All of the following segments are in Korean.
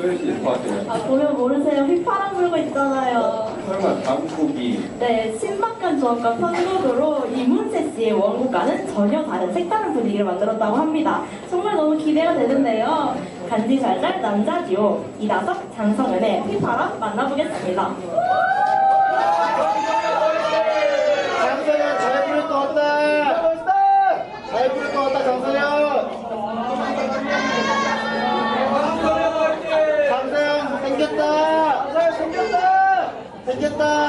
왜 있을 것 같아요? 아, 보면 모르세요. 휘파람 불고 있잖아요. 설마 장국이 네, 신박한 조합과 편곡으로 이문세 씨의 원곡과는 전혀 다른 색다른 분위기를 만들었다고 합니다. 정말 너무 기대가 되는데요. 간지 잘잘 남자 듀오 이다석, 장성은의 휘파람 만나보겠습니다. 장서연 잘 부를 것 같다. 잘 부를 것 같다 장서연. 장서연 생겼다. 장서연 생겼다.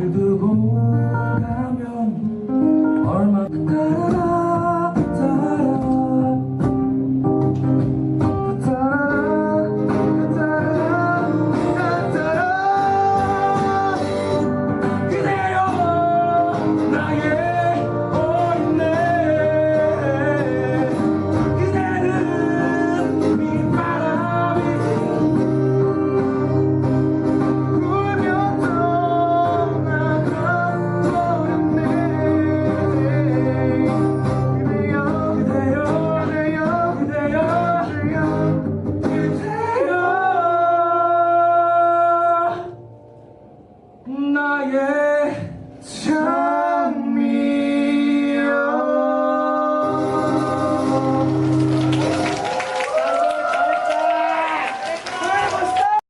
그분